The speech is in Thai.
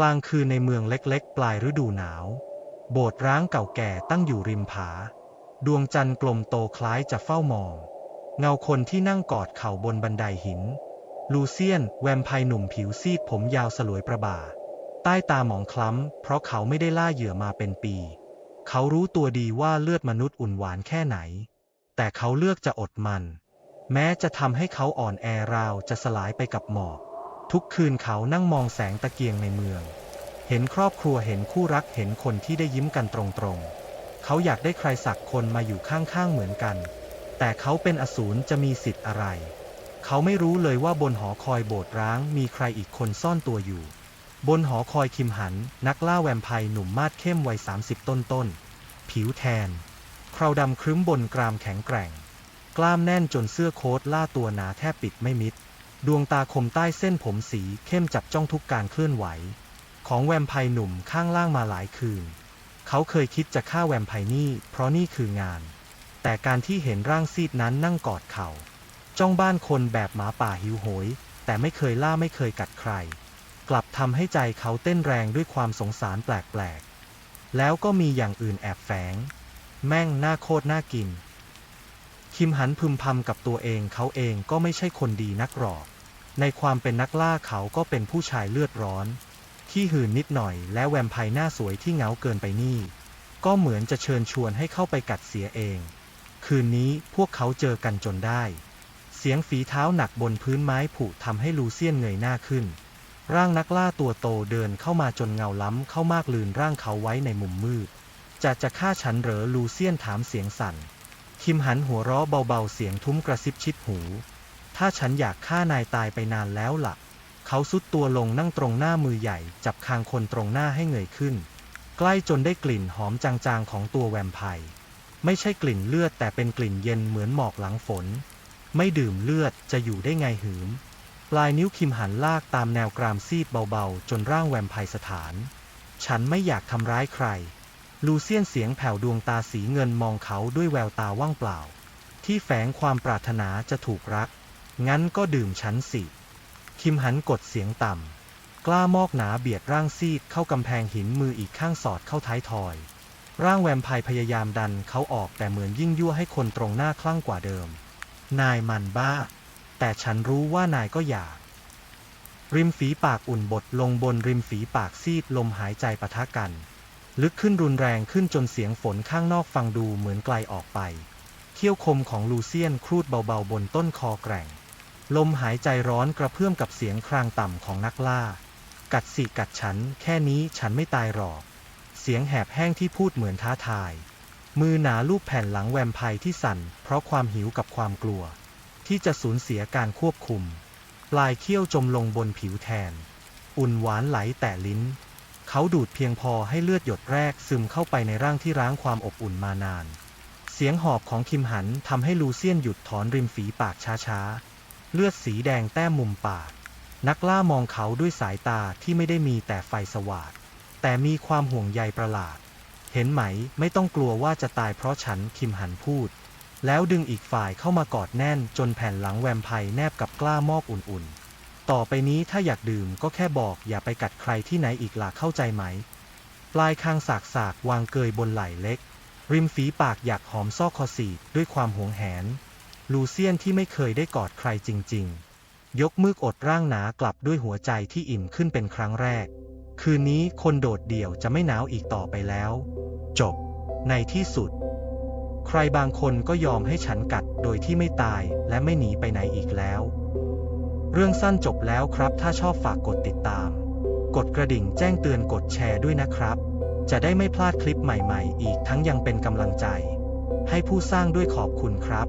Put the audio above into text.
กลางคืนในเมืองเล็กๆ ปลายฤดูหนาว โบสถ์ร้างเก่าแก่ตั้งอยู่ริมผา ดวงจันทร์กลมโตคล้ายจะเฝ้ามอง เงาคนที่นั่งกอดเข่าบนบันไดหิน ลูเซียน แวมไพร์หนุ่มผิวซีดผมยาวสลวยประบ่า ใต้ตาหมองคล้ำ เพราะเขาไม่ได้ล่าเหยื่อมาเป็นปี เขารู้ตัวดีว่าเลือดมนุษย์อุ่นหวานแค่ไหน แต่เขาเลือกจะอดมัน แม้จะทำให้เขาอ่อนแอราวจะสลายไปกับหมอก ทุกคืนเขานั่งมองแสงตะเกียงในเมือง เห็นครอบครัวเห็นคู่รักเห็นคนที่ได้ยิ้มกันตรงๆ เขาอยากได้ใครสักคนมาอยู่ข้างๆเหมือนกัน แต่เขาเป็นอสูรจะมีสิทธิ์อะไร เขาไม่รู้เลยว่าบนหอคอยโบสถ์ร้างมีใครอีกคนซ่อนตัวอยู่ บนหอคอยคิมหัน นักล่าแวมไพร์หนุ่มมาดเข้มวัย 30 ต้นๆ ผิวแทน คราวดำครึ้มบนกรามแข็งแกร่ง กล้ามแน่นจนเสื้อโค้ทล่าตัวหนาแทบปิดไม่มิด ดวงตาคมใต้เส้นผมสีเข้มจับจ้องทุกการเคลื่อนไหว ของแวมไพร์หนุ่มข้างล่างมาหลายคืน เขาเคยคิดจะฆ่าแวมไพร์นี่เพราะนี่คืองาน แต่การที่เห็นร่างซีดนั้นนั่งกอดเขา่าจ้องบ้านคนแบบหมาป่าหิวโหย แต่ไม่เคยล่าไม่เคยกัดใคร กลับทำให้ใจเขาเต้นแรงด้วยความสงสารแปลกๆ แล้วก็มีอย่างอื่นแอบแฝง แม่งน่าโคตรน่ากิน คิมหันพึมพำกับตัวเองเขาเองก็ไม่ใช่คนดีนักหรอก ในความเป็นนักล่าเขาก็เป็นผู้ชายเลือดร้อนที่หื่นนิดหน่อยและแวมไพร์หน้าสวยที่เหงาเกินไปนี่ ก็เหมือนจะเชิญชวนให้เข้าไปกัดเสียเอง คืนนี้พวกเขาเจอกันจนได้ เสียงฝีเท้าหนักบนพื้นไม้ผุทำให้ลูเซียนเงยหน้าขึ้น ร่างนักล่าตัวโตเดินเข้ามาจนเงาล้ำเข้ามากลืนร่างเขาไว้ในมุมมืดจะจะฆ่าฉันเหรอลูเซียนถามเสียงสั่น คิมหันหัวเราะเบาๆเสียงทุ้มกระซิบชิดหู ถ้าฉันอยากฆ่านายตายไปนานแล้วล่ะ เขาซุดตัวลงนั่งตรงหน้ามือใหญ่ จับคางคนตรงหน้าให้เงยขึ้น ใกล้จนได้กลิ่นหอมจางๆของตัวแวมไพร์ไม่ใช่กลิ่นเลือดแต่เป็นกลิ่นเย็นเหมือนหมอกหลังฝน ไม่ดื่มเลือดจะอยู่ได้ไงหืม ปลายนิ้วคิมหันลากตามแนวกรามซีดเบาๆ จนร่างแวมไพร์สถาน ฉันไม่อยากทำร้ายใคร ลูเซียนเสียงแผ่วดวงตาสีเงินมองเขาด้วยแววตาว่างเปล่า ที่แฝงความปรารถนาจะถูกรัก งั้นก็ดื่มฉันสิ คิมหันกดเสียงต่ำ กล้ามอกหนาเบียดร่างซีดเข้ากำแพงหินมืออีกข้างสอดเข้าท้ายทอย ร่างแวมไพร์พยายามดันเขาออกแต่เหมือนยิ่งยั่วให้คนตรงหน้าคลั่งกว่าเดิม นายมันบ้า แต่ฉันรู้ว่านายก็อยาก ริมฝีปากอุ่นบดลงบนริมฝีปากซีดลมหายใจปะทะกัน ลึกขึ้นรุนแรงขึ้นจนเสียงฝนข้างนอกฟังดูเหมือนไกลออกไป เขี้ยวคมของลูเซียนครูดเบาๆบนต้นคอแกร่ง ลมหายใจร้อนกระเพื่อมกับเสียงครางต่ำของนักล่า กัดสิกัดฉัน แค่นี้ฉันไม่ตายหรอก เสียงแหบแห้งที่พูดเหมือนท้าทาย มือหนาลูบแผ่นหลังแวมไพร์ที่สั่น เพราะความหิวกับความกลัว ที่จะสูญเสียการควบคุม ปลายเขี้ยวจมลงบนผิวแทน อุ่นหวานไหลแต่ลิ้น เขาดูดเพียงพอให้เลือดหยดแรกซึมเข้าไปในร่างที่ร้างความอบอุ่นมานาน เสียงหอบของคิมหันทำให้ลูเซียนหยุดถอนริมฝีปากช้าๆ เลือดสีแดงแต้มมุมปาก นักล่ามองเขาด้วยสายตาที่ไม่ได้มีแต่ไฟสว่างแต่มีความห่วงใยประหลาด เห็นไหมไม่ต้องกลัวว่าจะตายเพราะฉันคิมหันพูด แล้วดึงอีกฝ่ายเข้ามากอดแน่นจนแผ่นหลังแวมไพร์แนบกับกล้ามอกอุ่นๆ ต่อไปนี้ถ้าอยากดื่มก็แค่บอกอย่าไปกัดใครที่ไหนอีกล่ะเข้าใจไหม ปลายคางสากสากวางเกยบนไหล่เล็ก ริมฝีปากอยากหอมซอกคอสีดด้วยความหวงแหน ลูเซียนที่ไม่เคยได้กอดใครจริง ๆ ยกมืออดร่างหนากลับด้วยหัวใจที่อิ่มขึ้นเป็นครั้งแรก คืนนี้คนโดดเดี่ยวจะไม่หนาวอีกต่อไปแล้ว จบ ในที่สุด ใครบางคนก็ยอมให้ฉันกัดโดยที่ไม่ตายและไม่หนีไปไหนอีกแล้ว เรื่องสั้นจบแล้วครับ ถ้าชอบฝากกดติดตาม กดกระดิ่งแจ้งเตือนกดแชร์ด้วยนะครับ จะได้ไม่พลาดคลิปใหม่ๆ อีกทั้งยังเป็นกำลังใจ ให้ผู้สร้างด้วยขอบคุณครับ